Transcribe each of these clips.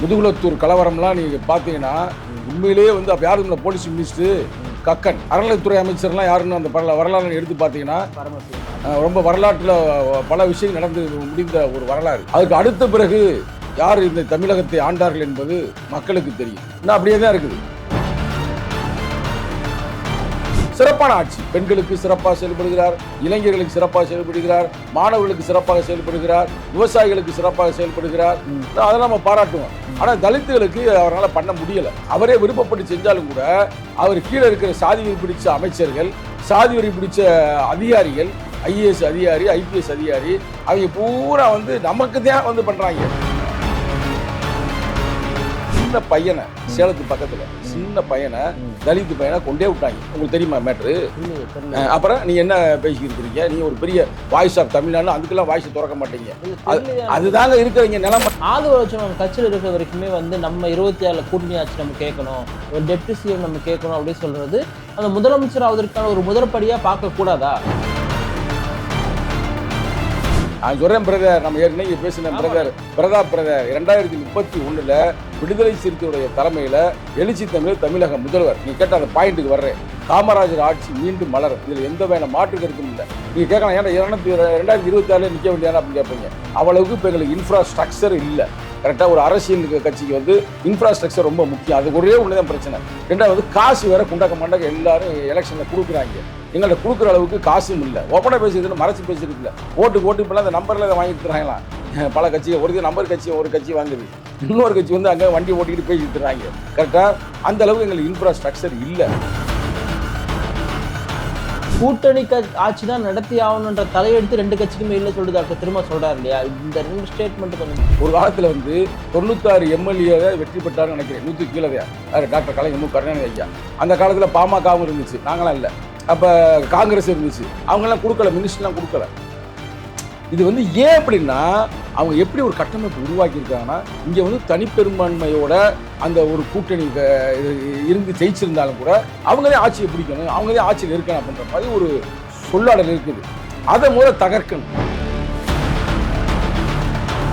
முதுகுலத்தூர் கலவரம்லாம் நீங்கள் பார்த்தீங்கன்னா உண்மையிலேயே வந்து அப்போ யாரும் இல்லை போலீஸ் மினிஸ்டர் கக்கன். அறநிலைத்துறை அமைச்சர்லாம் யாருன்னு அந்த பல வரலாறு எடுத்து பார்த்தீங்கன்னா ரொம்ப வரலாற்றில் பல விஷயங்கள் நடந்து முடிந்த ஒரு வரலாறு. அதுக்கு அடுத்த பிறகு யார் இந்த தமிழகத்தை ஆண்டார்கள் என்பது மக்களுக்கு தெரியும். இன்னும் அப்படியே தான் இருக்குது. சிறப்பான ஆட்சி. பெண்களுக்கு சிறப்பாக செயல்படுகிறார் இளைஞர்களுக்கு சிறப்பாக செயல்படுகிறார் மாணவர்களுக்கு சிறப்பாக செயல்படுகிறார் விவசாயிகளுக்கு சிறப்பாக செயல்படுகிறார். அதெல்லாம் நம்ம பாராட்டுவோம். ஆனா தலித்துகளுக்கு அவரால் பண்ண முடியல. அவரே விருப்பப்பட்டு செஞ்சாலும் கூட அவர் கீழே இருக்கிற சாதி வெறி பிடிச்ச அமைச்சர்கள் சாதி வெறி பிடிச்ச அதிகாரிகள் ஐஏஎஸ் அதிகாரி ஐபிஎஸ் அதிகாரி அவங்க பூரா வந்து நமக்கு தான் வந்து பண்றாங்க. சின்ன பையனை சேலத்து பக்கத்துல சின்ன பையனை தலித்து பையனை கொண்டே விட்டாங்க. உங்களுக்கு தெரியுமா மேட்ரு அப்புறம் நீ என்ன பேசிக்கிட்டு நீ ஒரு பெரிய வாய்ஸ் ஆஃப் தமிழ்நாடு அதுக்கெல்லாம் வாய்ஸ் திறக்க மாட்டீங்க? அதுதாங்க இருக்கிறீங்க நிலைமை. ஆதரவு கட்சியில் இருக்கிற வரைக்குமே வந்து நம்ம இருபத்தி ஆறுல கூட்டணி ஆட்சி நம்ம கேட்கணும். ஒரு டெப்டி சிஎம் நம்ம கேட்கணும் அப்படின்னு சொல்றது அந்த முதலமைச்சர் ஆவதற்கான ஒரு முதற்படியா பார்க்க கூடாதா நான் சொல்றேன் பிரதர் நம்ம ஏற்கனவே பேசின பிரதர் பிரதாப் பிரதர் இரண்டாயிரத்தி முப்பத்தி ஒண்ணுல விடுதலை சிறுத்தையுடைய தலைமையில எழுச்சி தமிழ் தமிழக முதல்வர். நீ கேட்ட அந்த பாயிண்ட்டுக்கு வர்றேன். காமராஜர் ஆட்சி மீண்டும் மலரும் இதுல எந்த வேணா மாற்று கருத்தும் இல்லை. நீங்க கேட்கலாம் ஏன்னா இரண்டாயிரத்தி ரெண்டாயிரத்தி இருபத்தி ஆறுல நிக்க வேண்டியதா அப்படின்னு கேட்பீங்க. அவ்வளவுக்கு இப்போ எங்களுக்கு இன்ஃப்ராஸ்ட்ரக்சர் இல்லை. கரெக்டாக ஒரு அரசியல் கட்சிக்கு வந்து இன்ஃப்ராஸ்ட்ரக்சர் ரொம்ப முக்கியம். அது ஒரே ஒன்று தான் பிரச்சனை. ரெண்டாவது காசு வேற குண்டக்க மண்டக்க எல்லாரும் எலெக்ஷனில் கொடுக்குறாங்க. எங்கள்கிட்ட கொடுக்குற அளவுக்கு காசும் இல்லை. ஓப்பனாக பேசுறதுன்னு மறைச்சு பேசுறது இல்லை. ஓட்டு ஓட்டு இப்போலாம் அந்த நம்பரில் அதை வாங்கி தராங்களாம் பல கட்சியை ஒரு நம்பர் கட்சி ஒரு கட்சி வாங்குது. இன்னொரு கட்சி வந்து அங்கே வண்டி ஓட்டிக்கிட்டு பேசிட்டு தராங்க கரெக்டாக அந்த அளவுக்கு எங்களுக்கு இன்ஃப்ராஸ்ட்ரக்சர் இல்லை. கூட்டணி க- ஆட்சி தான் நடத்தி ஆகணுன்ற தலையெடுத்து ரெண்டு கட்சிக்குமே இல்லை சொல்லுது டாக்டர் திரும்ப சொல்றாரு இல்லையா? இந்த ரெண்டு ஸ்டேட்மெண்ட் கொஞ்சம் ஒரு காலத்தில் வந்து தொண்ணூத்தாறு எம்எல்ஏ வெற்றி பெற்றாருன்னு நினைக்கிறேன். நூற்றி கீழே டாக்டர் கலைஞர் மு. கருணாநிதி ஐயா. அந்த காலத்தில் பாமகவும் இருந்துச்சு. நாங்களாம் இல்லை. அப்போ காங்கிரஸ் இருந்துச்சு. அவங்கெல்லாம் கொடுக்கல மினிஸ்டர்லாம் கொடுக்கல. இது வந்து ஏன் அப்படின்னா அவங்க எப்படி ஒரு கட்டமைப்பு உருவாக்கியிருக்காங்கன்னா இங்கே வந்து தனிப்பெரும்பான்மையோட அந்த ஒரு கூட்டணி இருந்து ஜெயிச்சிருந்தாலும் கூட அவங்களே ஆட்சியை பிடிக்கணும் அவங்களே ஆட்சியில் இருக்கணும் அப்படின்ற மாதிரி ஒரு சொல்லாடல் இருக்குது. அதை மூலம் தகர்க்கணும்.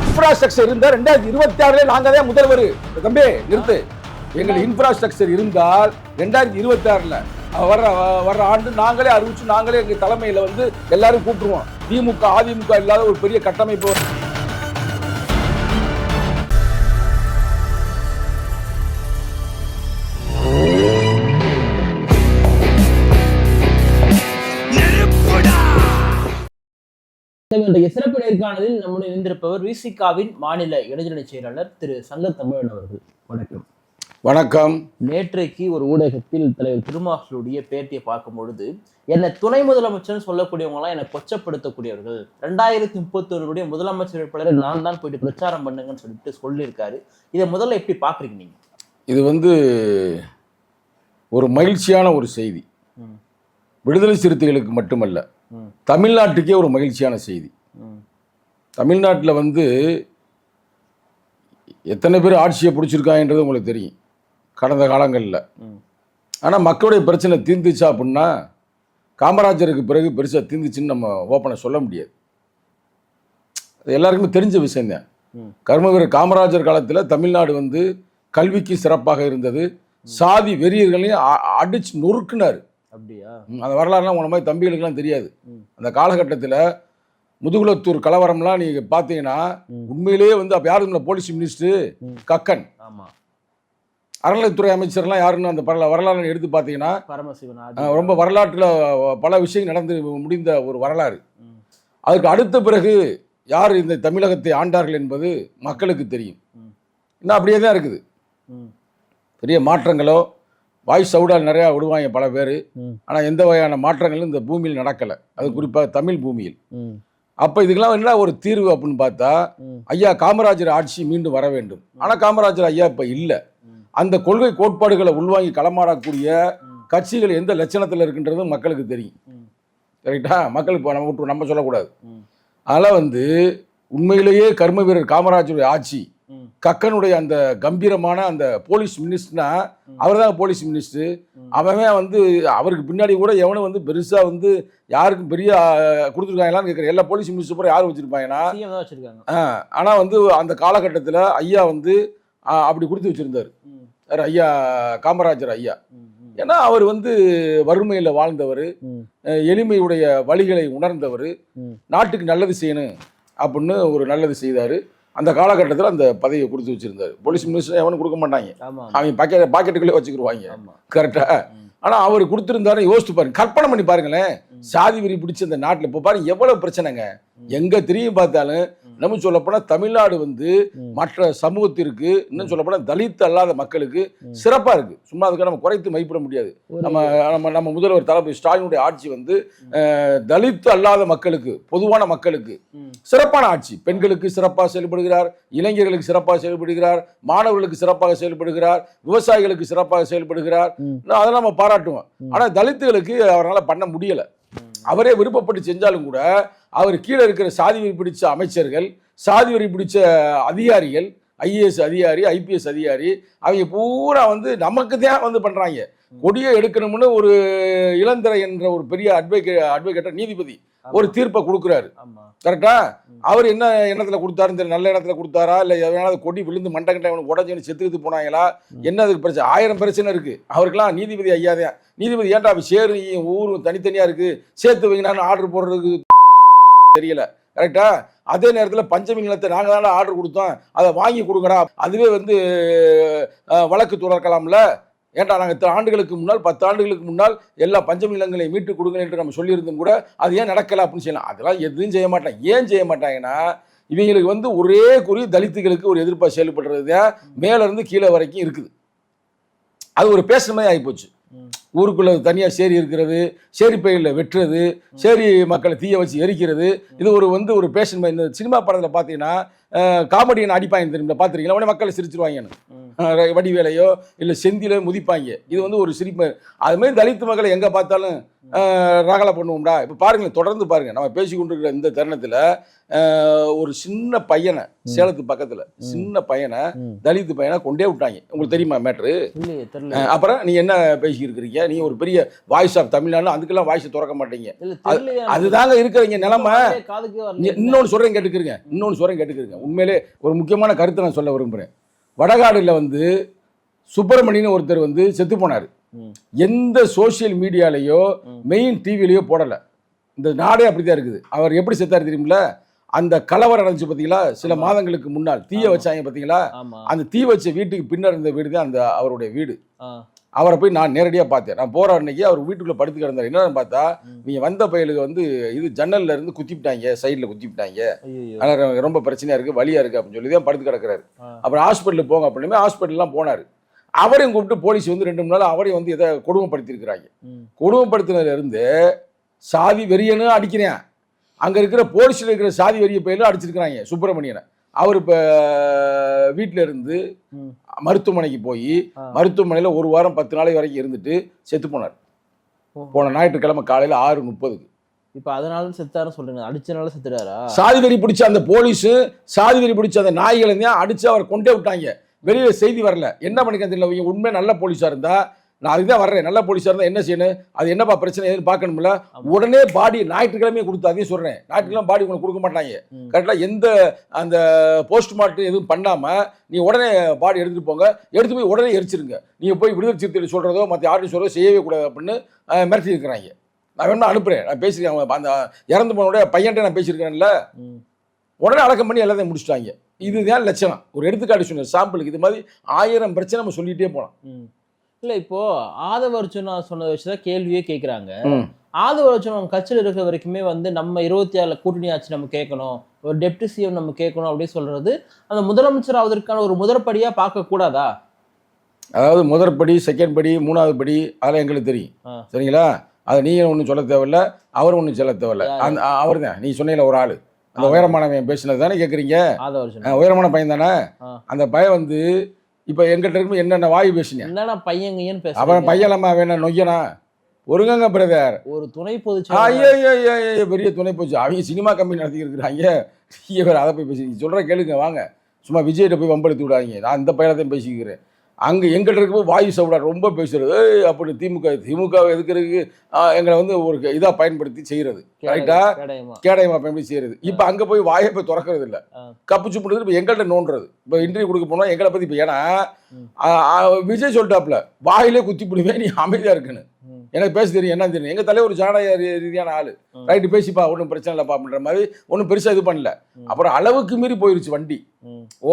இன்ஃப்ராஸ்ட்ரக்சர் இருந்தால் ரெண்டாயிரத்தி இருபத்தி ஆறுல நாங்கள் தான் முதல்வர். தம்பி நிறுத்து. எங்கள் இன்ஃப்ராஸ்ட்ரக்சர் இருந்தால் ரெண்டாயிரத்தி இருபத்தி ஆறுல வர்ற வர்ற ஆண்டு நாங்களே அறிவிச்சு நாங்களே எங்கள் தலைமையில் வந்து எல்லாரும் கூட்டுருவோம் திமுக அதிமுக இல்லாத ஒரு பெரிய கட்டமைப்பு. இன்றைய சிறப்பு நேர்காணலில் நம்முடைய இணைந்திருப்பவர் விசிகாவின் மாநில இளைஞரணி செயலாளர் திரு சங்க தமிழன் அவர்கள். வணக்கம். வணக்கம். நேற்றைக்கு ஒரு ஊடகத்தில் தலைவர் திருமாவளுடைய பேட்டியை பார்க்கும் பொழுது என்னை துணை முதலமைச்சர்னு சொல்லக்கூடியவங்களாம் என்னை கொச்சப்படுத்தக்கூடியவர்கள். ரெண்டாயிரத்தி முப்பத்தொருடைய முதலமைச்சர் வேட்பாளரை நான் தான் போயிட்டு பிரச்சாரம் பண்ணுங்கன்னு சொல்லிட்டு சொல்லியிருக்காரு. இதை முதல்ல எப்படி பாக்குறீங்க நீங்க? இது வந்து ஒரு மகிழ்ச்சியான ஒரு செய்தி. விடுதலை சிறுத்தைகளுக்கு மட்டுமல்ல. தமிழ்நாட்டுக்கே ஒரு மகிழ்ச்சியான செய்தி. தமிழ்நாட்டில் வந்து எத்தனை பேர் ஆட்சியை பிடிச்சிருக்காங்கன்றது உங்களுக்கு தெரியும். கடந்த காலங்களில். ஆனால் மக்களுடைய பிரச்சனை தீர்ந்துச்சா அப்படின்னா காமராஜருக்கு பிறகு பெருசாக தீர்ந்துச்சுன்னு நம்ம ஓப்பனை சொல்ல முடியாது. அது எல்லாருக்குமே தெரிஞ்ச விஷயம்தான் ம். கர்மவீரர் காமராஜர் காலத்தில் தமிழ்நாடு வந்து கல்விக்கு சிறப்பாக இருந்தது. சாதி வெறியர்களையும் அடிச்சு நொறுக்குனார். அப்படியா? அந்த வரலாறுலாம் உன மாதிரி தம்பிகளுக்கெல்லாம் தெரியாது. அந்த காலகட்டத்தில் முதுகுலத்தூர் கலவரம்லாம் நீங்கள் பார்த்தீங்கன்னா. உண்மையிலேயே வந்து அப்போ யாரும் போலீஸ் மினிஸ்டர். கக்கன். ஆமா. அறநிலைத்துறை அமைச்சர்லாம் யாருன்னு அந்த பல வரலாறு எடுத்து பார்த்தீங்கன்னா பரமசிவன் ரொம்ப வரலாற்றில் பல விஷயங்கள் நடந்து முடிந்த ஒரு வரலாறு ம். அதுக்கு அடுத்த பிறகு யார் இந்த தமிழகத்தை ஆண்டார்கள் என்பது மக்களுக்கு தெரியும். இன்னும் அப்படியே தான் இருக்குது. பெரிய மாற்றங்களோ வாய்ஸ் சவுடால் நிறையா விடுவாங்க பல பேர். ஆனால் எந்த வகையான மாற்றங்களும் இந்த பூமியில் நடக்கலை அது குறிப்பாக தமிழ் பூமியில். அப்போ இதுக்கெல்லாம் என்ன ஒரு தீர்வு அப்படின்னு பார்த்தா. ஐயா காமராஜர் ஆட்சி மீண்டும் வர வேண்டும் ஆனால் காமராஜர் ஐயா இப்போ இல்லை. அந்த கொள்கை கோட்பாடுகளை உள்வாங்கி களமாடக்கூடிய. கட்சிகள் எந்த லட்சணத்தில் இருக்கின்றது மக்களுக்கு தெரியும். கரெக்டா மக்களுக்கு நம்ம விட்டு நம்ம சொல்லக்கூடாது ம். அதனால் வந்து உண்மையிலேயே கர்ம வீரர் காமராஜருடைய ஆட்சி. கக்கனுடைய அந்த கம்பீரமான அந்த போலீஸ் மினிஸ்டர்னா அவர் தான் போலீஸ் மினிஸ்டர். அவன் வந்து அவருக்கு பின்னாடி கூட எவனும் வந்து பெருசாக வந்து யாருக்கும் பெரிய கொடுத்துருக்காங்களான்னு கேட்குற எல்லா போலீஸ் மினிஸ்டர் பூரா யார் வச்சுருப்பாங்கன்னா ஆனால் வந்து அந்த காலகட்டத்தில் ஐயா வந்து அப்படி கொடுத்து வச்சிருந்தாரு ஐயா காமராஜர் ஐயா. ஏன்னா அவர் வந்து வறுமையில் வாழ்ந்தவர். எளிமையுடைய வழிகளை உணர்ந்தவர். நாட்டுக்கு நல்லது செய்யணும் அப்படின்னு ஒரு நல்லது செய்தார். அந்த காலகட்டத்தில் அந்த பதவியை கொடுத்து வச்சிருந்தாரு. போலீஸ் மினிஸ்டர் எவனும் கொடுக்க மாட்டாங்க. அவங்க பாக்கெட் பாக்கெட்டுக்குள்ளே வச்சுக்கிடுவாங்க ஆமா. கரெக்டா ம். ஆனால் அவர் கொடுத்துருந்தாரு யோசிச்சு பாருங்க. கற்பனை பண்ணி பாருங்களேன். சாதி வெறி பிடிச்ச இந்த நாட்டில் இப்போ பாருங்க எவ்வளவு பிரச்சனைங்க. எங்க திரும்பி பார்த்தாலும் நம்ம சொல்லப்போனால் தமிழ்நாடு வந்து. மற்ற சமூகத்திற்கு இன்னும் சொல்லப்போனால் தலித் அல்லாத மக்களுக்கு சிறப்பா இருக்கு. சும்மா அதுக்கு நம்ம குறைத்து மதிப்பிட முடியாது. நம்ம நம்ம நம்ம முதல்வர் தளபதி ஸ்டாலினுடைய ஆட்சி வந்து தலித் அல்லாத மக்களுக்கு பொதுவான மக்களுக்கு சிறப்பான ஆட்சி. பெண்களுக்கு சிறப்பாக செயல்படுகிறார் இளைஞர்களுக்கு சிறப்பாக செயல்படுகிறார் மாணவர்களுக்கு சிறப்பாக செயல்படுகிறார் விவசாயிகளுக்கு சிறப்பாக செயல்படுகிறார். அதெல்லாம் நம்ம பாராட்டுவோம். ம். ஆனா தலித்துகளுக்கு அவரால் பண்ண முடியல. அவரே விருப்பப்பட்டு செஞ்சாலும் கூட அவர் கீழே இருக்கிற சாதி வெறி பிடிச்ச அமைச்சர்கள் சாதி வெறி பிடிச்ச அதிகாரிகள் ஐஏஎஸ் அதிகாரி ஐபிஎஸ் அதிகாரி அவங்க பூரா வந்து நமக்கு தான் வந்து பண்றாங்க. கொடியை எடுக்கணும்னு ஒரு இளந்திரை என்ற ஒரு பெரிய அட்வொகே அட்வொகேட்டர் நீதிபதி ஒரு தீர்ப்பை கொடுக்குறாரு. கரெக்டா. அவர் என்ன எண்ணத்துல கொடுத்தாருன்னு தெரியல நல்ல இடத்துல கொடுத்தாரா? இல்ல எவனாவது கொடி விழுந்து மண்டை கண்டை உடஞ்சு செத்துக்கிட்டு போனாங்களா. என்ன அதுக்கு பிரச்சனை? ஆயிரம் பிரச்சனை இருக்கு. அவருக்கெல்லாம் நீதிபதி ஐயாதான் நீதிபதி ஏன்டா அப்ப சேரு ஊரும் தனித்தனியா இருக்கு? சேர்த்து வைங்கன்னு ஆர்டர் போடுறதுக்கு தெரியல. கரெக்டா அதே நேரத்தில் பஞ்சமி நிலத்தை நாங்கள் தானே ஆர்டர் கொடுத்தோம். அதை வாங்கி கொடுங்கடா. அதுவே வந்து வழக்கு துறக்கலாம்ல. ஏன்டா நாங்கள் இத்தனை ஆண்டுகளுக்கு முன்னால் பத்து ஆண்டுகளுக்கு முன்னால் எல்லா பஞ்சமி நிலங்களையும் மீட்டு கொடுங்க என்று நம்ம சொல்லியிருந்தும் கூட அது ஏன் நடக்கல அப்படின்னு சொல்லலாம் அதெல்லாம் எதுவும் செய்ய மாட்டாங்க. ஏன் செய்ய மாட்டாங்கன்னா இவங்களுக்கு வந்து ஒரே குறி தலித்துகளுக்கு ஒரு எதிர்ப்பாக செயல்படுறது தான் மேலேருந்து கீழே வரைக்கும் இருக்குது. அது ஒரு பேசுன மாதிரி ஆகிப்போச்சு ஊருக்குள்ள தனியாக சேரி இருக்கிறது சேரி பயிரில் வெட்டுறது சேரி மக்களை தீய வச்சு எரிக்கிறது. இது ஒரு வந்து ஒரு பேஷன் இந்த சினிமா படத்தில் பார்த்தீங்கன்னா காமெடியன் அடிப்பாங்க தெரியுமா பார்த்துருக்கீங்களா? உடனே மக்களை சிரிச்சிருவாங்கன்னு வடிவேலையோ இல்லை செந்திலோ முதிப்பாங்க. இது வந்து ஒரு சிரிப்பு. அது மாதிரி தலித்து மக்களை எங்கே பார்த்தாலும் ரகலை பண்ணுவோம்டா. இப்போ பாருங்களேன் தொடர்ந்து பாருங்க. நம்ம பேசி கொண்டிருக்கிற இந்த தருணத்தில் ஒரு சின்ன பையனை சேலத்து பக்கத்தில் சின்ன பையனை. தலித்து பையனை கொண்டே விட்டாங்க. உங்களுக்கு தெரியுமா மேட்ரு? அப்புறம் நீ என்ன பேசிக்கிட்டு இருக்கிறீங்க நீ ஒரு பெரிய வாய்ஸ் ஆஃப் தமிழ்நாடு அதுக்கெல்லாம் வாய்ஸ் திறக்க மாட்டீங்க. அதுதாங்க இருக்கிறீங்க நிலைமை. இன்னொன்னு சொல்றேன் கேட்டுக்கிறீங்க இன்னொன்னு சொல்றேன் கேட்டுக்கிறீங்க உண்மையிலே ஒரு முக்கியமான கருத்தை நான் சொல்ல விரும்புறேன் வடகாடுல வந்து சுப்பிரமணியன் ஒருத்தர் வந்து செத்து போனார். எந்த சோஷியல் மீடியாலேயோ. மெயின் டிவிலையோ போடலை இந்த நாடே அப்படிதான் இருக்குது அவர் எப்படி செத்தார் தெரியுமில அந்த கலவரம் நடந்துச்சு பார்த்தீங்களா சில. மாதங்களுக்கு முன்னால் தீய. வச்சாங்க பார்த்தீங்களா அந்த தீ வச்ச வீட்டுக்கு பின்னர் இருந்த வீடு தான் அந்த அவருடைய வீடு. அவரை போய் நான் நேரடியாக பார்த்தேன் நான் போகிற அன்னைக்கு அவர் வீட்டுக்குள்ளே படுத்து கிடந்தார் என்னன்னு பார்த்தா ம். நீங்க வந்த பயலுக்கு வந்து இது ஜன்னல்ல இருந்து குத்திவிட்டாங்க சைடில் குத்திவிட்டாங்க. ஆனால் ரொம்ப பிரச்சனையா இருக்கு வலியா இருக்கு அப்படின்னு சொல்லி தான் படுத்து கிடக்குறாரு. அப்புறம் ஹாஸ்பிட்டலுக்கு போங்க அப்படின்னுமே ஹாஸ்பிட்டல்லாம் போனார் அவரையும் கூப்பிட்டு போலீஸ் வந்து ரெண்டு மூணு நாள் அவரையும் வந்து எதை கொடுமைப்படுத்தியிருக்கிறாங்க ம். கொடுமைப்படுத்தினதுல இருந்து சாதி வெறியன்னு அடிக்கிறேன் அங்க இருக்கிற போலீஸ்ல இருக்கிற சாதி வெறிய பயிலும் அடிச்சிருக்கிறாங்க சுப்பிரமணியனை அவர் இப்போ வீட்டில் இருந்து. மருத்துவமனைக்கு போய். மருத்துவமனையில் ஒரு வாரம் பத்து நாளை வரைக்கும் இருந்துட்டு செத்து போனார். போன ஞாயிற்றுக்கிழமை காலையில் ஆறு முப்பதுக்கு இப்ப அதனால செத்தாருன்னு சொல்றீங்க. அடிச்சனால செத்துறாரா? சாதி வெறி பிடிச்ச அந்த போலீஸு சாதி வெறி பிடிச்ச அந்த நாய்களை தான் அடிச்சு அவரை கொண்டே விட்டாங்க. வெளியில செய்தி வரல. என்ன பண்ணிக்க தெரியல. இவங்க உண்மை நல்ல போலீஸா இருந்தா நான் அதுக்கு தான் வர்றேன். நல்ல போலீஸா இருந்தா என்ன செய்யணும்? அது என்னப்பா பிரச்சனை? ஏதுன்னு பார்க்கணும்ல. உடனே பாடி ஞாயிற்றுக்கிழமையே கொடுத்து அதையும் சொல்றேன். ஞாயிற்றுக்கிழமை பாடி உனக்கு கொடுக்க மாட்டாங்க. ம். கரெக்டா எந்த அந்த போஸ்ட்மார்ட்டம் எதுவும் பண்ணாம நீ உடனே பாடி எடுத்துட்டு போங்க. எடுத்து போய் உடனே எரிச்சிருங்க. நீங்க போய் விடுதலை சிறுத்தைகள் சொல்றதோ மற்ற யார்ட்டையும் சொல்றதோ செய்யவே கூடாது அப்படின்னு மிரட்டி இருக்கிறாங்க நான் வேணுமா அனுப்புறேன். நான் பேசியிருக்கேன் அவங்க அந்த இறந்து போனோட பையன்ட்ட நான் பேசியிருக்கேன்ல. உடனே அடக்கம் பண்ணி எல்லாத்தையும் முடிச்சிட்டாங்க. இதுதான் லட்சணம். ஒரு எடுத்துக்காட்டு சொன்ன சாம்பிளுக்கு இது மாதிரி ஆயிரம் பிரச்சனை நம்ம சொல்லிட்டே போலாம். ம். இல்ல இப்போ ஆதவ அர்ஜுனா சொன்னதை வச்சுதான் கேள்வியே கேக்குறாங்க. ஆதவ அர்ஜுனா கட்சியில் இருக்கிற வரைக்குமே வந்து நம்ம இருபத்தி ஆறுல கூட்டணி ஆட்சி நம்ம கேட்கணும் ஒரு டெப்டி சிஎம் நம்ம கேட்கணும் அப்படின்னு சொல்றது அந்த முதலமைச்சர் ஆவதற்கான ஒரு முதற்படியா பார்க்க கூடாதா? அதாவது முதற் படி செகண்ட் படி மூணாவது படி அதெல்லாம் எங்களுக்கு தெரியும். சரிங்களா? அதை நீங்க ஒன்றும் சொல்ல தேவையில்ல அவர் ஒன்றும் சொல்ல தேவையில்ல? அந்த அவர் தான் நீ சொன்னீங்களா ஒரு ஆள். அந்த ஆமா. உயரமானவன் பேசினது தானே கேட்குறீங்க உயரமான பையன் தானே. அந்த பையன் வந்து இப்போ எங்கிட்ட இருக்கும் என்னென்ன வாயு பேசினேன் என்னன்னா அவன் பேச பையலம்மா வேணா நொய்யனா? ஒருங்கங்க பிரதர் ஒரு துணை பொதுச் ஐயோ ஐயோ, ஐயோ, ஐயோ, பெரிய துணை போச்சு அவங்க சினிமா கம்பெனி நடத்தி இருக்கிறாங்க. நீங்க வேற அதை போய் பேசி சொல்ற கேளுங்க வாங்க. சும்மா விஜய்கிட்ட போய் வம்பெடுத்து விடாதீங்க. நான் இந்த பையனத்தையும் பேசிக்கிறேன். அங்கே எங்கள்கிட்ட இருக்கும்போது வாயு சவுடா ரொம்ப பேசுறது. அப்படி திமுக திமுக எதுக்கிறதுக்கு எங்களை வந்து ஒரு இதாக பயன்படுத்தி செய்கிறது ரைட்டா கேடயமா. கேடயமா பயன்படுத்தி செய்கிறது இப்போ அங்கே போய் வாயை போய் திறக்கிறது இல்லை. ஆ. கப்பு சுப்பிடுறது இப்போ எங்கள்கிட்ட நோண்டுறது. இப்போ இன்டர்வியூ கொடுக்க போனால் எங்களை பற்றி இப்போ ஏன்னா விஜய் சொல்லிட்டாப்புல வாயிலே குத்தி பிடிவேன் நீ அமைதியாக இருக்குன்னு. எனக்கு பேச தெரியும் என்ன தெரியும். எங்கள் தலைவர் ஜனநாயக ரீதியான ஆள். ரைட்டு பேசிப்பா ஒன்றும் பிரச்சனை இல்லைப்பா அப்படின்ற மாதிரி ஒன்றும் பெருசாக இது பண்ணல. அப்புறம் அளவுக்கு மீறி போயிருச்சு வண்டி.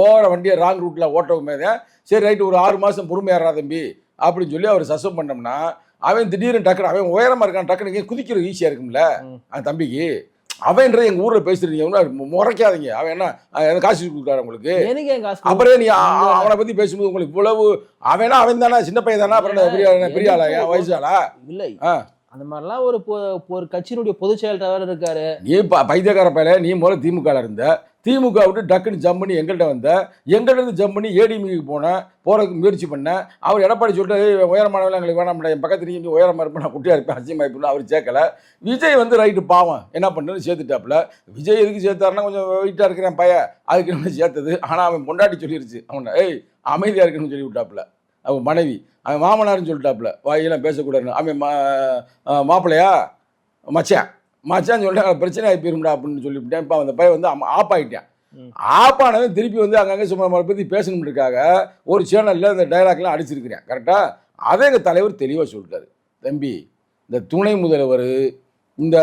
ஓர வண்டியை ராங் ரூட்டில் ஓட்டவுமே தான் சரி ரைட்டு ஒரு ஆறு மாதம் பொறுமையாடுறா தம்பி அப்படின்னு சொல்லி அவர் சஸ்பெண்ட் பண்ணோம்னா அவன் திடீர்னு டக்குனு அவன் உயரமாக இருக்கான் டக்குனு இங்கே குதிக்கிறது ஈஸியாக இருக்கும்ல. அந்த தம்பிக்கு. அவன்றது எங்கள் ஊரில் பேசுறீங்க முறைக்காதீங்க. அவன் என்ன காசு கொடுக்குறாரு உங்களுக்கு? அப்புறம் நீ அவனை பத்தி பேசும்போது உங்களுக்கு இவ்வளவு அவனா அவன் தானே சின்ன பையன் தானே அப்புறம் பெரிய பெரிய ஆளா என் வயசு ஆளா இல்லை. அந்த மாதிரிலாம் ஒரு ஒரு கட்சியினுடைய பொதுச் செயலாளர் இருக்காரு. நீ பைத்தியக்கார பையல நீ முதல்ல திமுக இருந்த திமுக விட்டு டக்குன்னு ஜம்ப் பண்ணி எங்கள்கிட்ட வந்த எங்கள்கிட்ட இருந்து ஜம்ப் பண்ணி ஏடிமிக்கு போனேன் போகிறதுக்கு முயற்சி பண்ணேன் அவர் எடப்பாடி சொல்லிட்டு "ஏய், எங்களுக்கு வேணாம் என் பக்கத்து நீங்கள் உயரமாக இருப்பேன் நான் குட்டியாக இருப்பேன் அசியமாக இருப்பேன் அவர் சேர்க்கலை விஜய் வந்து ரைட்டு பாவம். என்ன பண்ணுன்னு சேர்த்துட்டாப்புல. விஜய் எதுக்கு சேர்த்தாருன்னா கொஞ்சம் வெயிட்டாக இருக்கிறேன் பையன். அதுக்கு நம்ம சேர்த்தது? ஆனால் அவன் பொண்டாட்டி சொல்லிருச்சு. அவனை ஏய் அமைதியாக இருக்கணும்னு சொல்லி விட்டாப்புல. அவன் மனைவி அவன் மாமனார்னு சொல்லிட்டாப்புல. வாயெல்லாம் பேசக்கூடாதுன்னு. அவன் மா மாப்பிள்ளையா? மச்சான். மச்சான் சொல்லிட்டு பிரச்சனை ஆகி போயிரும்டா அப்படின்னு சொல்லிவிட்டேன். இப்போ அந்த பையன் வந்து ஆப் ஆகிட்டேன் ம். ஆப்பானவன் திருப்பி வந்து அங்கங்கே சும்மா பற்றி பேசணுன்றதுக்காக ஒரு சேனலில் இந்த டைலாக்லாம் அடிச்சிருக்கிறேன். கரெக்டாக அதை எங்கள் தலைவர் தெளிவாக சொல்லிட்டாரு. தம்பி இந்த துணை முதல்வர் இந்த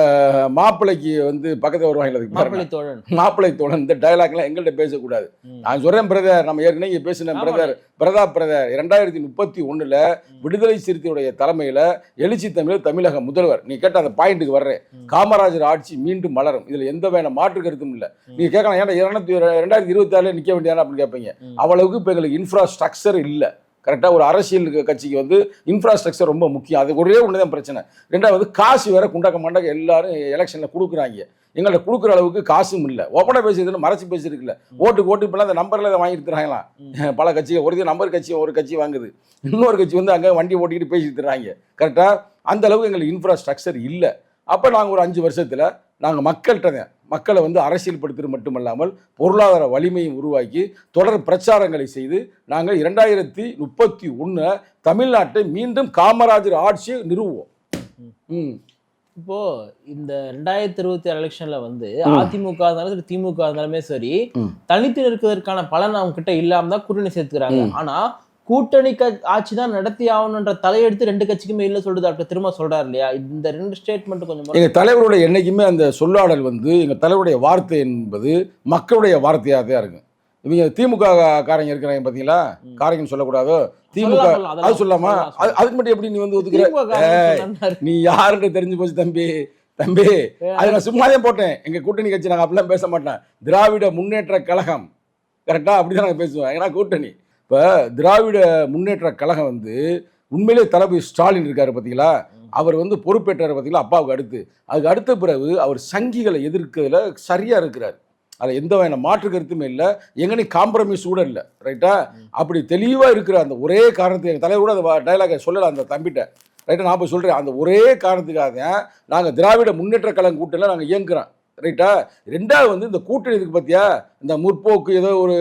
மாப்பிள்ளைக்கு வந்து பக்கத்தில் வருவாங்க. மாப்பிள்ளை தோழன். மாப்பிள்ளை தோழன். இந்த டைலாக்லாம் எங்கள்கிட்ட பேசக்கூடாது. நான் சொல்கிறேன் பிரதர் நம்ம ஏற்கனவே பேசின. பிரதர் பிரதாப் பிரதர் இரண்டாயிரத்தி முப்பத்தி ஒண்ணுல விடுதலை சிறுத்தையுடைய தலைமையில எழுச்சி தமிழ் தமிழக முதல்வர். நீ கேட்ட அந்த பாயிண்ட்டுக்கு வர்றேன். காமராஜர் ஆட்சி மீண்டும் மலரும். இதுல எந்த வேணா மாற்று கருத்தும் இல்ல. நீங்க கேட்கலாம் ஏன்னா இரண்டாயிரத்தி ரெண்டாயிரத்தி இருபத்தி ஆறுல நிக்க வேண்டியதானே? அப்படின்னு கேட்பீங்க. அவ்வளவுக்கு இப்போ எங்களுக்கு இன்ஃப்ராஸ்ட்ரக்சர் இல்ல. கரெக்டாக ஒரு அரசியல் கட்சிக்கு வந்து இன்ஃப்ராஸ்ட்ரக்சர் ரொம்ப முக்கியம். அது ஒரே ஒன்று தான் பிரச்சனை. ரெண்டாவது காசு வேற குண்டக்க மண்டக்க எல்லாரும் எலெக்ஷனில் கொடுக்குறாங்க. எங்கள்ட்ட கொடுக்குற அளவுக்கு காசும் இல்லை. ஓப்பனாக பேசுறதுன்னு மறைச்சு பேசியிருக்குல்ல ஓட்டுக்கு ஓட்டு இப்போலாம் அந்த நம்பரில் அதை வாங்கிட்டு தராங்களாம் பல கட்சிகள் ஒரு நம்பர் கட்சி ஒரு கட்சி வாங்குது. இன்னொரு கட்சி வந்து அங்கே வண்டி ஓட்டிக்கிட்டு பேசிட்டு தர்றாங்க கரெக்டாக அந்த அளவுக்கு எங்களுக்கு இன்ஃப்ராஸ்ட்ரக்சர் இல்லை. அப்போ நாங்கள் ஒரு அஞ்சு வருஷத்தில் நாங்கள் மக்கள்கிட்ட மக்களை வந்து அரசியல்படுத்துறது மட்டுமல்லாமல் பொருளாதார வலிமையும் உருவாக்கி தொடர் பிரச்சாரங்களை செய்து நாங்கள் இரண்டாயிரத்தி முப்பத்தி ஒன்று தமிழ்நாட்டை மீண்டும் காமராஜர் ஆட்சியை நிறுவுவோம் இப்போ இந்த ரெண்டாயிரத்தி இருபத்தி ஆறு எலெக்ஷன்ல வந்து. அதிமுக இருந்தாலும் சரி திமுக இருந்தாலுமே சரி. தனித்து நிற்கிறதுக்கான பலன் அவங்க கிட்ட இல்லாம தான் கூட்டணி சேர்த்துக்கிறாங்க ம். கூட்டணி க- ஆட்சி தான் நடத்தி ஆகணுன்ற தலையெடுத்து ரெண்டு கட்சிக்குமே இல்ல சொல்றது டாக்டர் திரும்ப சொல்றாரு இல்லையா? இந்த ரெண்டு ஸ்டேட்மெண்ட் கொஞ்சம் முறை- எங்கள் தலைவரோட என்னைக்குமே அந்த சொல்லாடல் வந்து எங்கள் தலைவருடைய வார்த்தை என்பது மக்களுடைய வார்த்தையாக தான் இருக்கும். இவங்க திமுக காரங்க இருக்கிறாங்க பார்த்தீங்களா ம். காரங்கன்னு சொல்லக்கூடாதோ? திமுக அது சொல்லாமா? அதுக்கு மட்டும் எப்படி நீ வந்து சொன்னாரு. நீ யாருன்னு தெரிஞ்சு போச்சு தம்பி. தம்பி அது நான் சும்மா தான் போட்டேன். எங்க கூட்டணி கட்சி நாங்கள் அப்படிலாம் பேச மாட்டேன். திராவிட முன்னேற்ற கழகம். கரெக்டா அப்படிதான் நாங்கள் பேசுவோம். ஏன்னா கூட்டணி? இப்போ திராவிட முன்னேற்ற கழகம் வந்து உண்மையிலே தளபதி ஸ்டாலின் இருக்கார் பார்த்தீங்களா அவர் வந்து பொறுப்பேற்றார் பார்த்தீங்களா அப்பாவுக்கு அடுத்து. அதுக்கு அடுத்த பிறகு அவர் சங்கிகளை எதிர்க்கிறதுல சரியாக இருக்கிறார். அதில் எந்த வகையான மாற்று கருத்துமே இல்லை. எங்கனி காம்ப்ரமைஸ் கூட இல்லை. ரைட்டா அப்படி தெளிவாக இருக்கிற அந்த ஒரே காரணத்துக்கு எங்கள் தலைவர் கூட அந்த டைலாகை சொல்லலை அந்த தம்பிட்ட. ரைட்டா நான் போய் சொல்கிறேன் அந்த ஒரே காரணத்துக்காக தான் நாங்கள் திராவிட முன்னேற்ற கழகம் கூட்டணியில் நாங்கள் இயங்குறோம். ரைட்டா ரெண்டாவது வந்து இந்த கூட்டணி இருக்கு பார்த்தியா இந்த முற்போக்கு ஏதோ ஒரு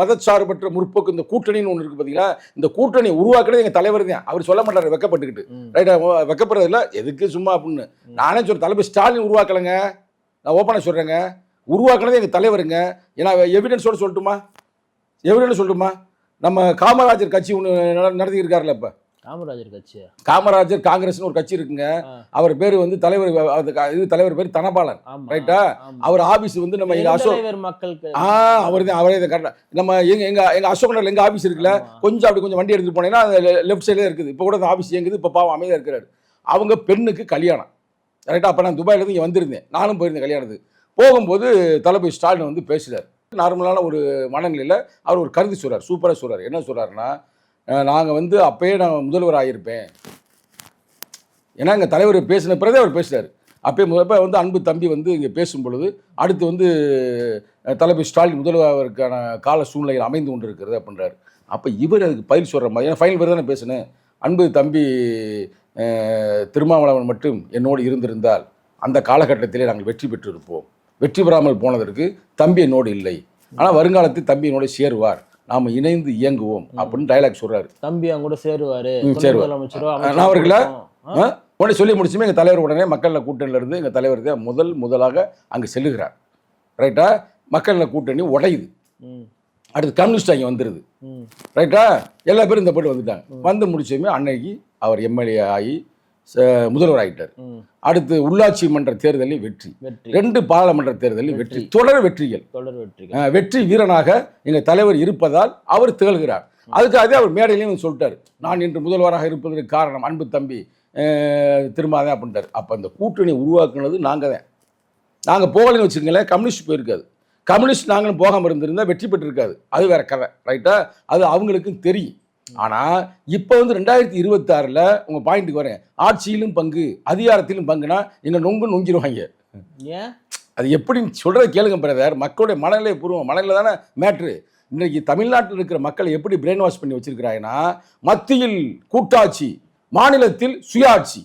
மதச்சார்பற்ற முற்போக்கு இந்த கூட்டணின்னு ஒன்று இருக்குது பார்த்தீங்களா இந்த கூட்டணி உருவாக்குறது எங்கள் தலைவர் தான். அவர் சொல்ல மாட்டார் வெக்கப்பட்டுக்கிட்டு. ரைட்டா வெக்கப்படுறது இல்லை. எதுக்கு சும்மா அப்படின்னு. நானே சொல்கிறேன் தலைவர் ஸ்டாலின் உருவாக்கலைங்க. நான் ஓப்பனாக சொல்கிறேங்க உருவாக்குனது எங்கள் தலைவருங்க. ஏன்னா எவிடன்ஸோட சொல்லட்டுமா? எவிடன்ஸ் சொல்லட்டுமா? நம்ம காமராஜர் கட்சி ஒன்று நடத்தி இருக்காருல்ல இப்போ. காமராஜர் கட்சி. காமராஜர் காங்கிரஸ்னு ஒரு கட்சி இருக்குங்க. அவர் பேர் வந்து தலைவர் இது தலைவர் பேர் தனபாலன். ரைட்டா? அவர் ஆபீஸ் வந்து நம்ம எங்க அசோக் மக்களுக்கு? ஆ அவர் தான் அவரே தான் கரெக்டாக நம்ம எங்க எங்க எங்க அசோக் நகர்ல எங்க ஆபீஸ் இருக்குல்ல. கொஞ்சம் அப்படி கொஞ்சம் வண்டி எடுத்துட்டு போனீங்கன்னா அது லெஃப்ட் சைடில் இருக்குது. இப்போ கூட அந்த ஆபீஸ் இயங்குது இப்போ பாவம் அமைதியாக இருக்கிறாரு. அவங்க பெண்ணுக்கு கல்யாணம். கரெக்டாக அப்போ நான் துபாயில இருந்து இங்கே வந்திருந்தேன். நானும் போயிருந்தேன் கல்யாணத்துக்கு. போகும்போது தளபதி ஸ்டாலின் வந்து பேசுகிறார் நார்மலான ஒரு மனநிலையில் அவர் ஒரு கருத்து சொல்றார். சூப்பராக சொல்றார். என்ன சொல்றாருன்னா நாங்கள் வந்து அப்பயே நான் முதல்வர் ஆகியிருப்பேன் ஏன்னா எங்கள் தலைவர் பேசின பிறகு அவர் பேசுகிறார் அப்பயே முதல்ல வந்து அன்பு தம்பி வந்து இங்கே பேசும் பொழுது அடுத்து வந்து தலைமை ஸ்டாலின் முதல்வருக்கான கால சூழ்நிலையில் அமைந்து கொண்டு இருக்கிறது அப்படின்றாரு. அப்போ இவர் அதுக்கு பதில் சொல்கிற மாதிரி ஏன்னா ஃபைனல் பேர் தானே பேசினேன். அன்பு தம்பி திருமாவளவன் மட்டும் என்னோடு இருந்திருந்தால் அந்த காலகட்டத்திலே நாங்கள் வெற்றி பெற்றிருப்போம். வெற்றி பெறாமல் போனதற்கு தம்பி என்னோடு இல்லை. ஆனால் வருங்காலத்தில் தம்பி என்னோடு சேருவார். நாம இணைந்து இயங்குவோம் அப்படின்னு டைலாக் சொல்றாரு. தம்பி அவங்க கூட சேருவாரு. சேருவார். அவர்கள? உடனே சொல்லி முடிச்சுமே எங்கள் தலைவர் உடனே மக்கள் நல கூட்டணியில இருந்து எங்கள் தலைவர் தான் முதல் முதலாக அங்கே செல்லுகிறார். ரைட்டா மக்கள் நல கூட்டணி உடையுது. அடுத்து கம்யூனிஸ்ட் அங்கே வந்துடுது ரைட்டா எல்லா பேரும் இந்த போட்டு வந்துட்டாங்க. வந்து முடிச்சதுமே அன்னைக்கு அவர் எம்எல்ஏ ஆகி முதல்வர் ஆகிட்டார். அடுத்து உள்ளாட்சி மன்ற தேர்தலில் வெற்றி. ரெண்டு பாராளுமன்ற தேர்தலில் வெற்றி. தொடர் வெற்றிகள். தொடர் வெற்றி அஹ், வெற்றி வீரனாக எங்கள் தலைவர் இருப்பதால் அவர் திகழ்கிறார். அதுக்காக அவர் மேடையிலையும் சொல்லிட்டார். நான் இன்று முதல்வராக இருப்பதற்கு காரணம் அன்பு தம்பி அஹ், திரும்பாதேன் அப்படின்ட்டார் அப்போ அந்த கூட்டணி உருவாக்குனது நாங்கள் தான். நாங்கள் போகலைன்னு வச்சுக்கங்களேன் கம்யூனிஸ்ட் போயிருக்காது. கம்யூனிஸ்ட் நாங்களும் போகாமல் இருந்திருந்தா வெற்றி பெற்றிருக்காது. அது வேற கதை ரைட்டா அது அவங்களுக்கும் தெரியும். ஆனால் இப்போ வந்து ரெண்டாயிரத்தி இருபத்தாறில் உங்கள் பாயிண்ட்டுக்கு வரேன். ஆட்சியிலும் பங்கு அதிகாரத்திலும் பங்குனா எங்கள் நொங்கு நொங்கிடுவாங்க ஏன்? அது எப்படின்னு சொல்கிறத கேளுங்க பிரதர் மக்களுடைய மனநிலை பூர்வம் மனநிலை தானே மேட்ரு இன்றைக்கி தமிழ்நாட்டில் இருக்கிற மக்களை எப்படி பிரெயின் வாஷ் பண்ணி வச்சிருக்கிறாங்கன்னா மத்தியில் கூட்டாட்சி மாநிலத்தில் சுயாட்சி.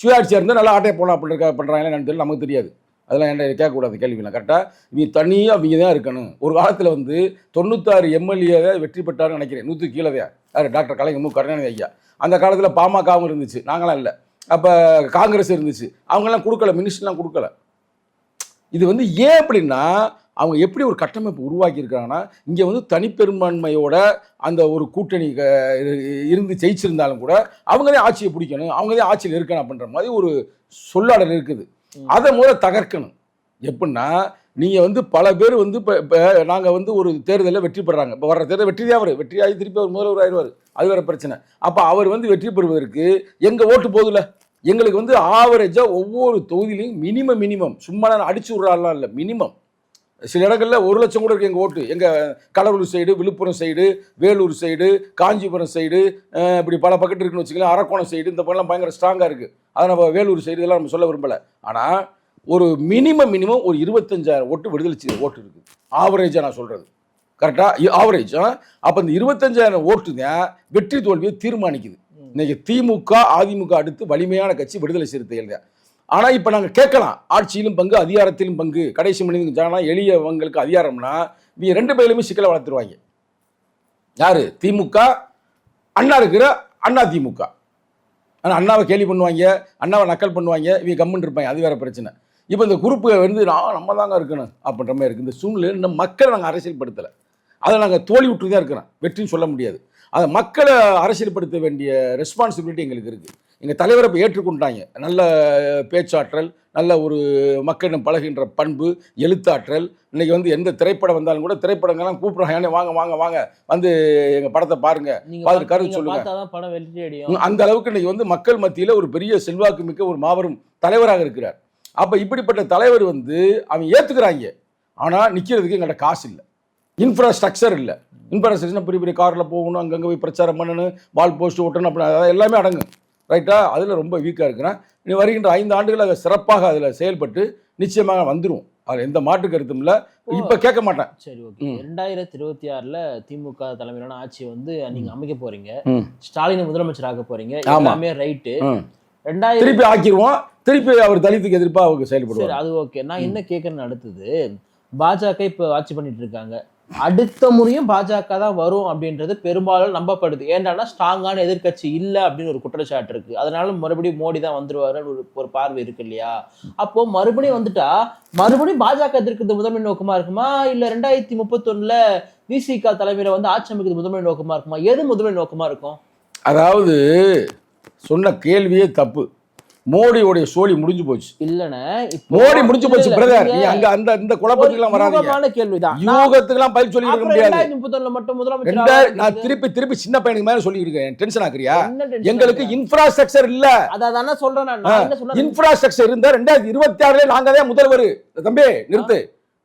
சுயாட்சியாக இருந்தால் நல்லா ஆட்டையை போகலாம் அப்படி இருக்கா பண்ணுறாங்களே என்னன்னு தெரியல நமக்கு தெரியாது. அதெல்லாம் என்ன கேட்கக்கூடாது? கேள்விலாம் கரெக்டாக நீ தனியாக அவங்க தான் இருக்கணும். ஒரு காலத்தில் வந்து தொண்ணூத்தாறு எம்எல்ஏ வெற்றி பெற்றாருன்னு நினைக்கிறேன். நூற்று கீழே யார்? டாக்டர் கலைஞர் மு. கருணாநிதி ஐயா. அந்த காலத்தில் பாமகவும் இருந்துச்சு. நாங்களாம் இல்லை. அப்போ காங்கிரஸ் இருந்துச்சு. அவங்கெல்லாம் கொடுக்கல. மினிஸ்டர்லாம் கொடுக்கல. இது வந்து ஏன் அப்படின்னா அவங்க எப்படி ஒரு கட்டமைப்பு உருவாக்கியிருக்காங்கன்னா இங்கே வந்து தனிப்பெரும்பான்மையோட அந்த ஒரு கூட்டணி இரு- இருந்து ஜெயிச்சிருந்தாலும் கூட அவங்களே ஆட்சியை பிடிக்கணும். அவங்களே ஆட்சியில் இருக்கணும் அப்படின்ற மாதிரி ஒரு சொல்லாடல் இருக்குது. அதை மூலம் தகர்க்கணும். எப்படின்னா நீங்கள் வந்து பல பேர் வந்து இப்போ இப்போ நாங்கள் வந்து ஒரு தேர்தலில் வெற்றி பெறாங்க. இப்போ வர்ற தேர்தல் வெற்றி தான் அவர். வெற்றியாகி திருப்பி அவர் முதல்வர் ஆயிடுவார். அது வேற பிரச்சனை. அப்போ அவர் வந்து வெற்றி பெறுவதற்கு எங்கள் ஓட்டு போதில்ல எங்களுக்கு வந்து ஆவரேஜாக ஒவ்வொரு தொகுதியிலையும் மினிமம் மினிமம் சும்மா நான் அடிச்சு விட்றாலாம் இல்லை. மினிமம் சில இடங்களில் ஒரு லட்சம் கூட இருக்கு எங்கள் ஓட்டு. எங்கள் Cuddalore side Villupuram side Vellore side Kanchipuram side இப்படி பல பக்கெட் இருக்குன்னு வச்சுக்கலாம் அரக்கோணம் சைடு இந்த பக்கம்லாம் பயங்கர ஸ்ட்ராங்காக இருக்குது அதை நம்ம வேலூர் சைடு இதெல்லாம் நம்ம சொல்ல விரும்பலை. ஆனால் ஒரு மினிமம் மினிமம் ஒரு இருபத்தஞ்சாயிரம் ஓட்டு விடுதலை சிறுத்தை ஓட்டு இருக்குது ஆவரேஜாக நான் சொல்கிறது கரெக்டாக ஆவரேஜ் அப்போ இந்த இருபத்தஞ்சாயிரம் ஓட்டு தான் வெற்றி தோல்வியை தீர்மானிக்குது. ம். இன்னைக்கு திமுக அதிமுக அடுத்து வலிமையான கட்சி விடுதலை சிறுத்தைகள் தான் ஆனால் இப்போ நாங்கள் கேட்கலாம். ஆட்சியிலும் பங்கு அதிகாரத்திலும் பங்கு. கடைசி மனிதன் ஜானா எளியவங்களுக்கு அதிகாரம்னா இவங்க ரெண்டு பேருமே சிக்கலை வளர்த்துருவாங்க. யார்? திமுக அண்ணா இருக்கிற அண்ணா திமுக. ஆனால் அண்ணாவை கேலி பண்ணுவாங்க அண்ணாவை நக்கல் பண்ணுவாங்க இவங்க கம்முன்னு இருப்பாங்க. அது வேறு பிரச்சனை. இப்போ இந்த குரூப்பு வந்து நான் நம்ம தாங்க இருக்கணும். அப்படின்ற மாதிரி இருக்குது இந்த சூழ்நிலை இன்னும் மக்களை நாங்கள் அரசியல்படுத்தலை. அதை நாங்கள் தோழி விட்டு தான் இருக்கிறோம். வெற்றின்னு சொல்ல முடியாது. அதை மக்களை அரசியல்படுத்த வேண்டிய ரெஸ்பான்சிபிலிட்டி எங்களுக்கு இருக்குது எங்கள் தலைவரை இப்போ ஏற்றுக்கொண்டாங்க. நல்ல பேச்சாற்றல் நல்ல ஒரு மக்களிடம் பழகின்ற பண்பு எழுத்தாற்றல். இன்னைக்கு வந்து எந்த திரைப்படம் வந்தாலும் கூட திரைப்படங்கள்லாம் கூப்பிட்றாங்க. "அண்ணே, வாங்க வாங்க வாங்க. வந்து எங்கள் படத்தை பாருங்க. நீங்க பார்த்து பா- கருத்து நீங்க சொல்லுங்க. பார்த்தாதான் படம் வெற்றி ம், அடையும் அந்த அளவுக்கு இன்னைக்கு வந்து மக்கள் மத்தியில் ஒரு பெரிய செல்வாக்கு மிக்க ஒரு மாபெரும் தலைவராக இருக்கிறார். அப்போ இப்படிப்பட்ட தலைவர் வந்து அவன் ஏற்றுக்கிறாங்க ஆனால் நிற்கிறதுக்கு எங்கள்கிட்ட காசு இல்லை. இன்ஃப்ராஸ்ட்ரக்சர் இல்லை. இன்ஃப்ராஸ்ட்ரக்சர் பெரிய பெரிய காரில் போகணும் அங்கங்கே போய் பிரச்சாரம் பண்ணணும் வால் போஸ்ட் ஓட்டணும் அப்படி எல்லாமே அடங்கும். ரைட்டா அதில் ரொம்ப வீக்காக இருக்கிறேன். இனி வருகின்ற ஐந்து ஆண்டுகள் அதை சிறப்பாக அதில் செயல்பட்டு நிச்சயமாக வந்துடும் அதில் எந்த மாற்று கருத்தும் இல்லை. இப்போ கேட்க மாட்டேன். சரி ஓகே. ரெண்டாயிரத்தி இருபத்தி ஆறுல திமுக தலைமையிலான ஆட்சியை வந்து நீங்க அமைக்க போறீங்க. ம். ஸ்டாலினை முதலமைச்சர் ஆக்க போறீங்க. ஆமா. எல்லாமே ரைட்டு ம். ரெண்டாயிரத்தி திருப்பி ஆக்கிடுவோம் திருப்பி அவர் தலித்துக்கு எதிர்ப்பாக அவங்க சரி செயல்படுவார் அது ஓகே நான் என்ன கேட்கறேன்னு அடுத்தது பாஜக இப்ப ஆட்சி பண்ணிட்டு இருக்காங்க. அடுத்த முறையும் பாஜக தான் வரும் அப்படின்றது பெரும்பாலும் நம்பப்படுது. ஏன்னா ஸ்ட்ராங்கான எதிர்க்கட்சி இல்லை அப்படின்னு ஒரு குற்றச்சாட்டு இருக்கு. அதனால மறுபடியும் மோடி தான் வந்துருவாருன்னு ஒரு ஒரு பார்வை இருக்கு இல்லையா? அப்போ மறுபடியும் வந்துட்டா மறுபடியும் பாஜக எதிர்க்கிறது முதன்மை நோக்கமா இருக்குமா? இல்ல ரெண்டாயிரத்தி முப்பத்தொன்னுல விசிக தலைமையில வந்து ஆட்சி அமைக்கிறது முதன்மை நோக்கமா இருக்குமா? எது முதன்மை நோக்கமா இருக்கும்? அதாவது சொன்ன கேள்வியே தப்பு. மோடியோடைய சோழி முடிஞ்சு போச்சு. இப்போ மோடி முடிஞ்சு போச்சு பிரதர் நீ அங்க அந்த இந்த குழப்பத்துக்குலாம் ஒரு வராதீங்க. கேள்விதான். நான் யூகத்துக்குலாம் பதில் சொல்லி இருக்க முடியாது. மட்டும் முதலமைச்சர் நான். திருப்பி திருப்பி சின்ன பையனுக்கு மேல சொல்லி இருக்கேன். டென்ஷன் ஆக்குறியா? எங்களுக்கு? இன்ஃப்ராஸ்ட்ரக்சர் இல்ல. அதான் தானே சொல்றேன் நான். இன்ஃப்ராஸ்ட்ரக்சர் இருந்தா ரெண்டாயிரத்தி இருபத்தி ஆறுல நாங்க தான் முதல்வர். தம்பி நிறுத்து.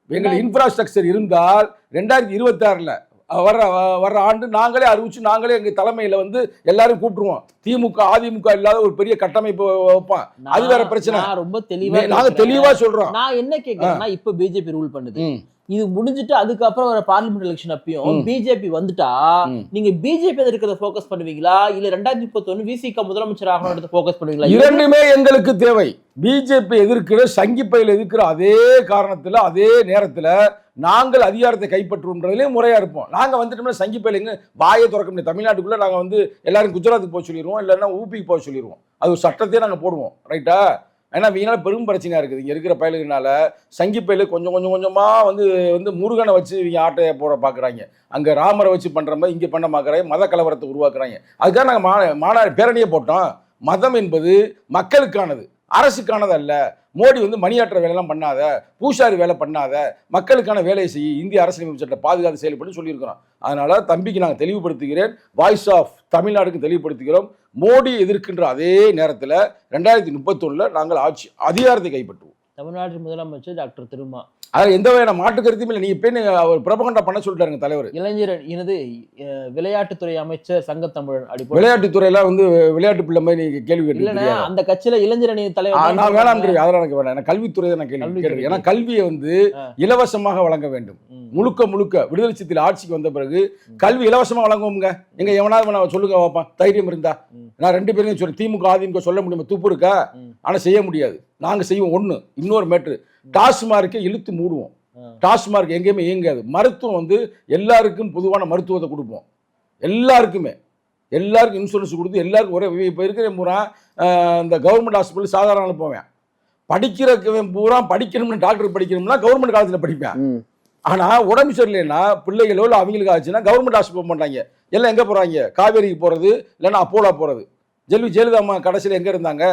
எங்களுக்கு இன்ஃப்ராஸ்ட்ரக்சர் இருந்தால் ரெண்டாயிரத்தி இருபத்தி ஆறுல வர்ற வர்ற ஆண்டு நாங்களே அறிவிச்சு நாங்களே எங்க தலைமையில வந்து எல்லாரும் கூப்பிட்டுருவோம் திமுக அதிமுக இல்லாத ஒரு பெரிய கட்டமைப்பு வைப்போம் நான்- அது வேற பிரச்சனை. ரொம்ப தெளிவா நாங்க. தெளிவா சொல்றோம் நான் என்ன கேக்குறேன்னா இப்ப பிஜேபி ரூல் பண்ணுது. இது முடிஞ்சிட்டு அதுக்கப்புறம் ஒரு பார்லிமெண்ட் எலெக்ஷன் அப்பயும். பிஜேபி வந்துட்டா. நீங்க பிஜேபி எதிர்க்கிறத ஃபோக்கஸ் பண்ணுவீங்களா இல்ல ரெண்டாயிரத்தி முப்பத்தொன்னு விசிக முதலமைச்சர் ஆகணும்ன்றத ஃபோக்கஸ் பண்ணுவீங்களா இரண்டுமே எங்களுக்கு தேவை பிஜேபி எதிர்க்கிற சங்கி பயில எதிர்க்கிற அதே காரணத்துல அதே நேரத்துல நாங்கள் அதிகாரத்தை கைப்பற்றுவோம்ன்றதுலேயும் முறையாக இருப்போம். நாங்கள் வந்துட்டோம்னா சங்கி பயிலுங்க வாயை திறக்க முடியாது. தமிழ்நாட்டுக்குள்ளே நாங்கள் வந்து எல்லாரும் குஜராத்துக்கு போக சொல்லிடுவோம் இல்லைன்னா ஊபிக்கு போக சொல்லிடுவோம் அது ஒரு சட்டத்தையே நாங்கள் போடுவோம். ரைட்டா ஏன்னா வீணால் பெரும் பிரச்சனையாக இருக்குது. இங்கே இருக்கிற பயலுகனால சங்கி பயலு கொஞ்சம் கொஞ்சம் கொஞ்சமாக வந்து வந்து முருகனை வச்சு இவங்க ஆட்டையை போட பார்க்குறாங்க அங்கே ராமரை வச்சு பண்ணுற மாதிரி இங்கே பண்ண பார்க்குறாங்க மத கலவரத்தை உருவாக்குறாங்க. அதுக்காக நாங்கள் மா மாநாடு பேரணியே போட்டோம். மதம் என்பது மக்களுக்கானது அரசுக்கானது அல்ல. மோடி வந்து மணியாற்ற வேலையெல்லாம் பண்ணாத பூசாரி வேலை பண்ணாத மக்களுக்கான வேலையை செய்ய இந்திய அரசியலமைப்பு சட்டத்தை பாதுகாத்து செயல்பட்டு சொல்லியிருக்கிறோம். அதனால் தம்பிக்கு நாங்கள் தெளிவுபடுத்துகிறேன். வாய்ஸ் ஆஃப் தமிழ்நாடுக்கு தெளிவுபடுத்துகிறோம். மோடி எதிர்க்கின்ற அதே நேரத்தில் ரெண்டாயிரத்தி முப்பத்தொன்னில் நாங்கள் ஆட்சி அதிகாரத்தை கைப்பற்றுவோம். தமிழ்நாட்டு முதலமைச்சர் டாக்டர் திருமா. அதில் எந்த வகையான மாற்று கருத்தும் இல்லை. நீங்கள் இப்போ அவர் பிரபகண்டா பண்ண சொல்லிட்டாருங்க தலைவர். இளைஞர் எனது விளையாட்டுத்துறை அமைச்சர் சங்கத்தமிழன் அப்படி போட்டு- விளையாட்டுத்துறையில வந்து விளையாட்டு பிள்ளை மாதிரி நீங்கள் கேள்வி இல்லைன்னா அந்த கட்சியில இளைஞர் அணி தலைவர் நான் வேணாம்ன்றது அதெல்லாம் எனக்கு வேணாம். எனக்கு கல்வித்துறையை நான் கேள்வி கல்வித்துறை. ஏன்னா கல்வியை வந்து. இலவசமாக வழங்க வேண்டும். முழுக்க முழுக்க விடுதலை சிறுத்தைகள் ஆட்சிக்கு வந்த பிறகு கல்வி இலவசமா வழங்குவோங்க எங்க எவனாவது சொல்லுங்க பாப்பா தைரியம் இருந்தா. நான் ரெண்டு பேரும் சொல்லி திமுக அதிமுக சொல்ல முடியுமா? துப்பு இருக்கா? ம். ஆனா செய்ய முடியாது. நாங்க செய்வோம் ஒண்ணு இன்னொரு மேட்ரு டாஸ்மார்க்கை இழுத்து மூடுவோம். டாஸ்மார்க் எங்கேயுமே இயங்காது. மருத்துவம் வந்து எல்லாருக்கும் பொதுவான மருத்துவத்தை கொடுப்போம். எல்லாருக்குமே. எல்லாருக்கும் இன்சூரன்ஸ் கொடுத்து எல்லாருக்கும் ஒரே இப்போ இருக்கிற பூரா இந்த கவர்மெண்ட் ஹாஸ்பிட்டல் சாதாரண போவேன். படிக்கிறவன் பூரா படிக்கணும்னு டாக்டர் படிக்கணும்னா கவர்மெண்ட் காலேஜில் படிப்பேன். ம். ஆனா உடம்பு சரியில்லைன்னா பிள்ளைகளோ இல்லை அவங்களுக்கு ஆச்சுன்னா கவர்மெண்ட் ஹாஸ்பிட்டல் மாட்டாங்க எல்லாம் எங்க போறாங்க? காவேரிக்கு போறது இல்லைன்னா அப்போலா போறது. ஜெல்வி ஜெயலலிதா அம்மா கடைசியில் எங்க இருந்தாங்க?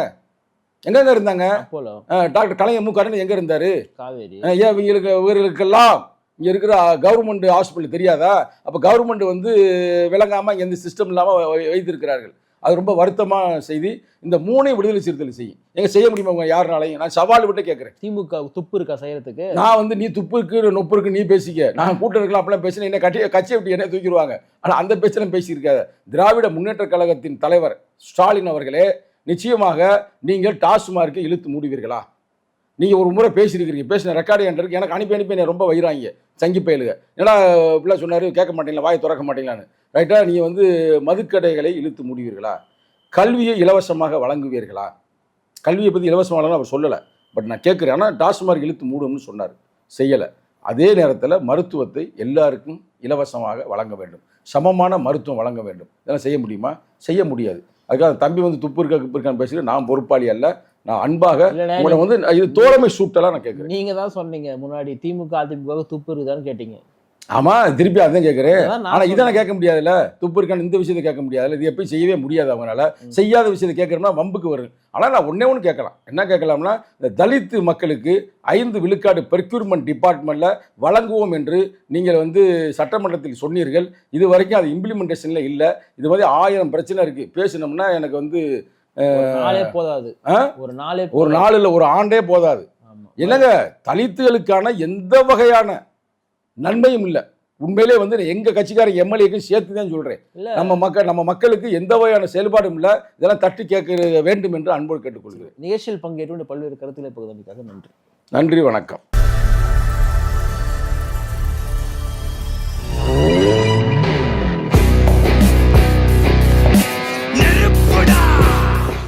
எங்கெங்க இருந்தாங்க? டாக்டர் கலைஞர் மு கருணாநிதி எங்க இருந்தாரு? காவேரி. ஏன் இவங்களுக்கு இவர்களுக்கெல்லாம் இங்க இருக்கிற கவர்மெண்ட் ஹாஸ்பிட்டல் தெரியாதா? அப்ப கவர்மெண்ட் வந்து விளங்காம இங்க எந்த சிஸ்டம் இல்லாம வை- வைத்திருக்கிறார்கள். அது ரொம்ப வருத்தமான செய்தி. இந்த மூணையும் விடுதலை சிறுத்தைகள் செய்யும். எங்க செய்ய முடியுமா உங்க யாருனாலையும்? நான் சவால் விட்டு கேட்கிறேன் திமுக துப்பு இருக்கா செய்யறதுக்கு? நான் வந்து நீ துப்பு இருக்கு நொப்பு இருக்கு நீ பேசிக்க. நான் கூட்டம் இருக்கலாம் அப்படிலாம் பேசினேன் என்ன கட்சி கட்சியை விட்டு என்ன தூக்கிடுவாங்க. ஆனால் அந்த பேச்செல்லாம் பேசியிருக்காத. திராவிட முன்னேற்ற கழகத்தின் தலைவர் ஸ்டாலின் அவர்களே நிச்சயமாக நீங்கள் டாஸ்மார்க்கை இழுத்து மூடுவீர்களா? நீங்கள் ஒரு முறை பேசியிருக்கிறீங்க. பேசின ரெக்கார்டு என்கிட்ட எனக்கு அனுப்பி அனுப்பி என்னை ரொம்ப வயிறாங்க. சங்கி பயலுக ஏன்னா இப்படிலாம் சொன்னார்? கேட்க மாட்டீங்களா? வாயை திறக்க மாட்டீங்களான்னு. ரைட்டா நீங்கள் வந்து மதுக்கடைகளை இழுத்து மூடுவீர்களா? கல்வியை இலவசமாக வழங்குவீர்களா? கல்வியை பற்றி இலவசமாக அவர் சொல்லலை. பட் நான் கேட்குறேன். ஆனால் டாஸ்மார்க் இழுத்து மூடும்னு சொன்னார். செய்யலை. அதே நேரத்தில் மருத்துவத்தை எல்லாருக்கும் இலவசமாக வழங்க வேண்டும். சமமான மருத்துவம் வழங்க வேண்டும். இதெல்லாம் செய்ய முடியுமா? செய்ய முடியாது. அதுக்காக தம்பி வந்து துப்பு இருக்க குப்பு இருக்கான்னு பேசிட்டு நான் பொறுப்பாளி அல்ல. நான் அன்பாக உங்களை வந்து இது தோழமை சூட்டெல்லாம் நான் கேட்குறேன். நீங்க தான் சொன்னீங்க முன்னாடி திமுக அதிமுக துப்பு இருக்குதான்னு கேட்டீங்க. ஆமா திருப்பி அதான் கேட்குறேன் ஆனா இதை. கேட்க முடியாதுல்ல? துப்பு இருக்கான்னு இந்த விஷயத்தை கேட்க முடியாதுல்ல இது எப்பயும் செய்யவே முடியாது அவங்களால. செய்யாத விஷயத்தை கேட்கறோம்னா வம்புக்கு வரும் ஆனால் நான் ஒண்ணே ஒன்று கேட்கலாம். என்ன கேட்கலாம்னா இந்த தலித்து மக்களுக்கு ஐந்து விழுக்காடு பெர்க்யூர்மெண்ட் டிபார்ட்மெண்ட்ல வழங்குவோம் என்று நீங்கள் வந்து சட்டமன்றத்தில் சொன்னீர்கள். இது வரைக்கும் அது இம்ப்ளிமெண்டேஷன்ல இல்லை. இது மாதிரி ஆயிரம் பிரச்சனை இருக்கு. பேசினோம்னா எனக்கு வந்து நாளே போதாது? ஒரு நாளே ஒரு. நாளில் ஒரு ஆண்டே போதாது. என்னங்க? தலித்துகளுக்கான எந்த வகையான நன்மையும் இல்லை. உண்மையிலே வந்து எங்க கட்சிக்கார எம்எல்ஏக்கும் சேர்த்து தான் சொல்றேன். நம்ம மக்கள் நம்ம மக்களுக்கு எந்த வகையான செயல்பாடும் இல்லை. இதெல்லாம் தட்டி கேட்க வேண்டும் என்று அன்போடு கேட்டுக்கொள்கிறேன். நிகழ்ச்சியில் பங்கேற்று பல்வேறு கருத்துக்களை பகுதிக்காக நன்றி. நன்றி வணக்கம்.